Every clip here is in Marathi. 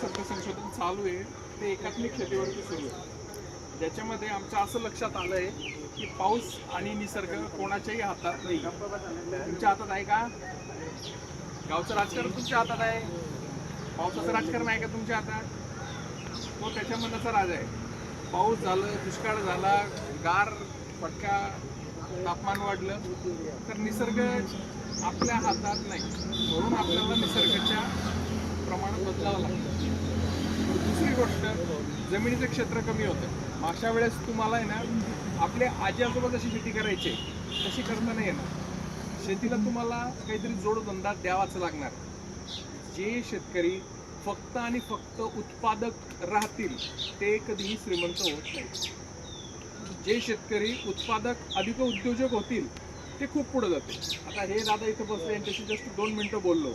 सध्या संशोधन चालू आहे. ते एकात्मिक शेतीवरती सुरू आहे. ज्याच्यामध्ये आमच्या असं लक्षात आलं आहे की पाऊस आणि निसर्ग कोणाच्याही हातात नाही. तुमच्या हातात आहे का? गावचं राजकारण तुमच्या हातात आहे. पावसाचं राजकारण आहे का तुमच्या हातात? तो त्याच्या मनाचा राजा आहे. पाऊस झालं दुष्काळ झाला गार फटका तापमान वाढलं तर निसर्ग आपल्या हातात नाही. म्हणून आपल्याला निसर्गाच्या प्रमाणात बदलावं लागतं. दुसरी गोष्ट जमिनीचं क्षेत्र कमी होतं. अशा वेळेस तुम्हाला आहे ना आपले आजी आजोबा जशी शेती करायचे तशी करता नाही येणार. शेतीला तुम्हाला काहीतरी जोडधंदा द्यावाच लागणार. जे शेतकरी फक्त आणि फक्त उत्पादक राहतील ते कधीही श्रीमंत होत नाही. जे शेतकरी उत्पादक अधिक उद्योजक होतील ते खूप पुढे जातील. आता हे दादा इथं बसले यांच्याशी जस्ट दोन मिनटं बोललो.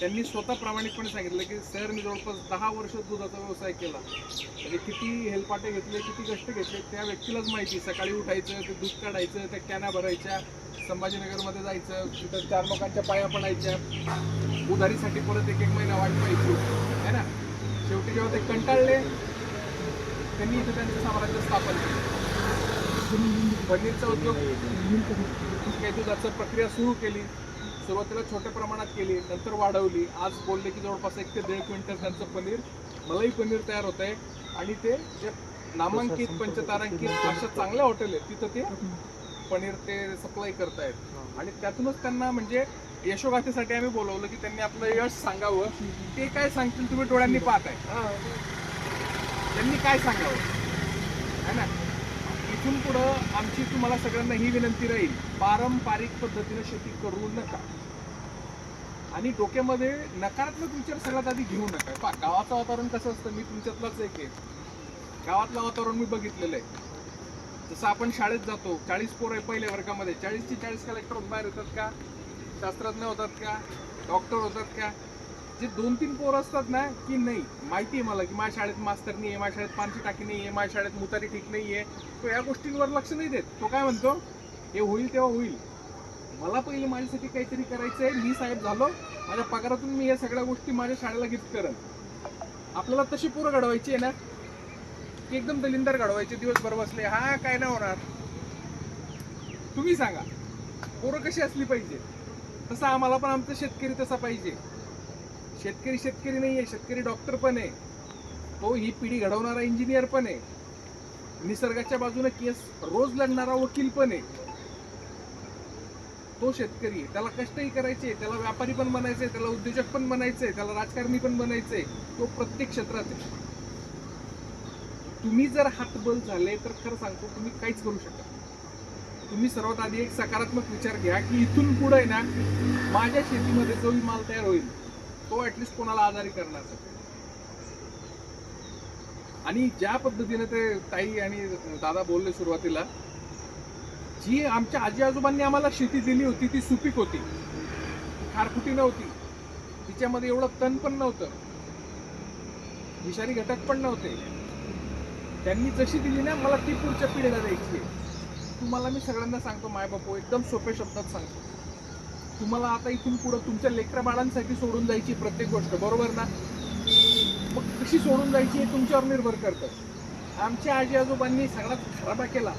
त्यांनी स्वतः प्रामाणिकपणे सांगितलं की सर मी जवळपास दहा वर्ष दुधाचा व्यवसाय केला. म्हणजे किती हेलपाटे घेतले किती कष्ट घेतले त्या व्यक्तीलाच माहिती. सकाळी उठायचं ते दूध काढायचं त्या कॅना भरायच्या संभाजीनगरमध्ये जायचं तिथं चार लोकांच्या पाया पडायच्या. उधारीसाठी परत एक एक महिना वाट पाहायची. है ना? शेवटी जेव्हा ते कंटाळले त्यांनी इथं त्यांचं साम्राज्य स्थापन केलं. पनीरचा उद्योग काही दुधाचं प्रक्रिया सुरू केली. सुरुवातीला छोट्या प्रमाणात केली नंतर वाढवली. आज बोलले की जवळपास एक ते दीड क्विंटल त्यांचं पनीर मलाई पनीर तयार होत आहे आणि ते जे नामांकित पंचतारांकित अशा चांगल्या हॉटेल आहेत तिथं ते पनीर ते सप्लाय करतायत. आणि त्यातूनच त्यांना म्हणजे यशोगाथेसाठी आम्ही बोलवलं की त्यांनी आपलं यश सांगावं. ते काय सांगतील तुम्ही डोळ्यांनी पाहताय. त्यांनी काय सांगावं? है ना? इथून पुढं आमची तुम्हाला सगळ्यांना ही विनंती राहील पारंपरिक पद्धतीने शेती करू नका. आणि डोक्यामध्ये नकारात्मक विचार सगळ्यात आधी घेऊ नका. पा गावाचं वातावरण कसं असतं मी तुमच्यातलाच एक आहे. गावातलं वातावरण मी बघितलेलं आहे. जसं आपण शाळेत जातो चाळीस पोर आहे पहिल्या वर्गामध्ये चाळीसची चाळीस कलेक्टर बाहेर येतात का? शास्त्रज्ञ होतात का? डॉक्टर होतात का? जे दोन तीन पोर असतात ना की नाही माहिती आहे मला की माझ्या शाळेत मास्तर नाही आहे माझ्या शाळेत पानची टाकी नाही आहे माझ्या शाळेत मुतारी ठीक नाही आहे तो या गोष्टींवर लक्ष नाही देत. तो काय म्हणतो हे होईल तेव्हा होईल. मला पहिले माझ्यासाठी काहीतरी करायचं आहे मी साहेब झालो. माझ्या पगारातून मी या सगळ्या गोष्टी माझ्या शाळेला गिफ्ट करेन. आपल्याला तशी पोरं घडवायची आहे ना की एकदम दलिंदर घडवायचे दिवसभर बसले हा काय नाही होणार. तुम्ही सांगा पोरं कशी असली पाहिजे? तसं आम्हाला पण आमचा शेतकरी तसा पाहिजे. शेतकरी शेतकरी नाही आहे शेतकरी डॉक्टर पण आहे. तो ही पिढी घडवणारा इंजिनियर पण आहे. निसर्गाच्या बाजूने केस रोज लढणारा वकील पण आहे. तो शेतकरी आहे. त्याला कष्टही करायचे त्याला व्यापारी पण बनायचे त्याला उद्योजक पण बनायचे त्याला राजकारणी पण बनायचे तो प्रत्येक क्षेत्रात आहे. तुम्ही जर हातबल झाले तर खरं सांगतो तुम्ही काहीच करू शकता तुम्ही सर्वात आधी एक सकारात्मक विचार घ्या की इथून पुढे आहे ना माझ्या शेतीमध्ये जो माल तयार होईल तो ऍटलिस्ट कोणाला आजारी करणार आणि ज्या पद्धतीने ते ताई आणि दादा बोलले सुरुवातीला जी आमच्या आजी आजोबांनी आम्हाला शेती दिली होती ती सुपीक होती. खारफुटी नव्हती. तिच्यामध्ये एवढं तण पण नव्हतं. विषारी घटक पण नव्हते. त्यांनी जशी दिली ना मला ती पुढच्या पिढीला द्यायची आहे. तुम्हाला मी सगळ्यांना सांगतो माय बापू एकदम सोप्या शब्दात सांगतो. तुम्हाला आता इथून पुढं तुमच्या लेकरा बाळांसाठी सोडून जायची प्रत्येक गोष्ट बरोबर ना? मग कशी सोडून जायची हे तुमच्यावर निर्भर करतं. आमच्या आजी आजोबांनी सगळा खराबा केला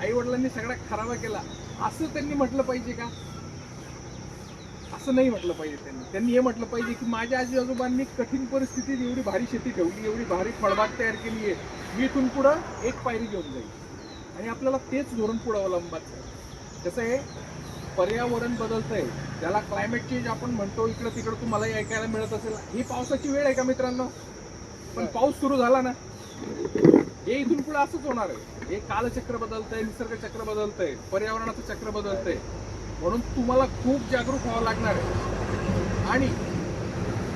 आई वडिलांनी सगळा खराबा केला असं त्यांनी म्हटलं पाहिजे का? असं नाही म्हटलं पाहिजे त्यांनी. त्यांनी हे म्हटलं पाहिजे की माझ्या आजी आजोबांनी कठीण परिस्थितीत एवढी भारी शेती ठेवली एवढी भारी फळबाग तयार केली आहे. मी इथून पुढं एक पायरी घेऊन जाईल. आणि आपल्याला तेच धोरण पुढं अवलंबायचं कसं आहे? पर्यावरण बदलतंय त्याला क्लायमेट चेंज आपण म्हणतो इकडं तिकडं तुम्हालाही ऐकायला मिळत असेल. ही पावसाची वेळ आहे का मित्रांनो? पण पाऊस सुरू झाला ना? हे इथून पुढे असंच होणार आहे. हे कालचक्र बदलतंय निसर्ग चक्र बदलतंय पर्यावरणाचं चक्र बदलतंय. म्हणून तुम्हाला खूप जागरूक व्हावं लागणार आहे. आणि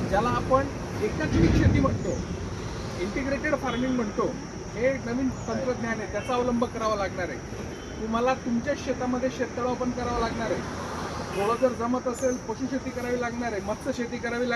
ज्याला आपण एकात्मिक शेती म्हणतो इंटिग्रेटेड फार्मिंग म्हणतो हे नवीन तंत्रज्ञान आहे. त्याचा अवलंब करावा लागणार आहे. तुम्हाला तुमच्या शेतामध्ये शेततळं पण करावं लागणार आहे. थोडं जर जमत असेल पशुशेती करावी लागणार आहे मत्स्य शेती करावी लागणार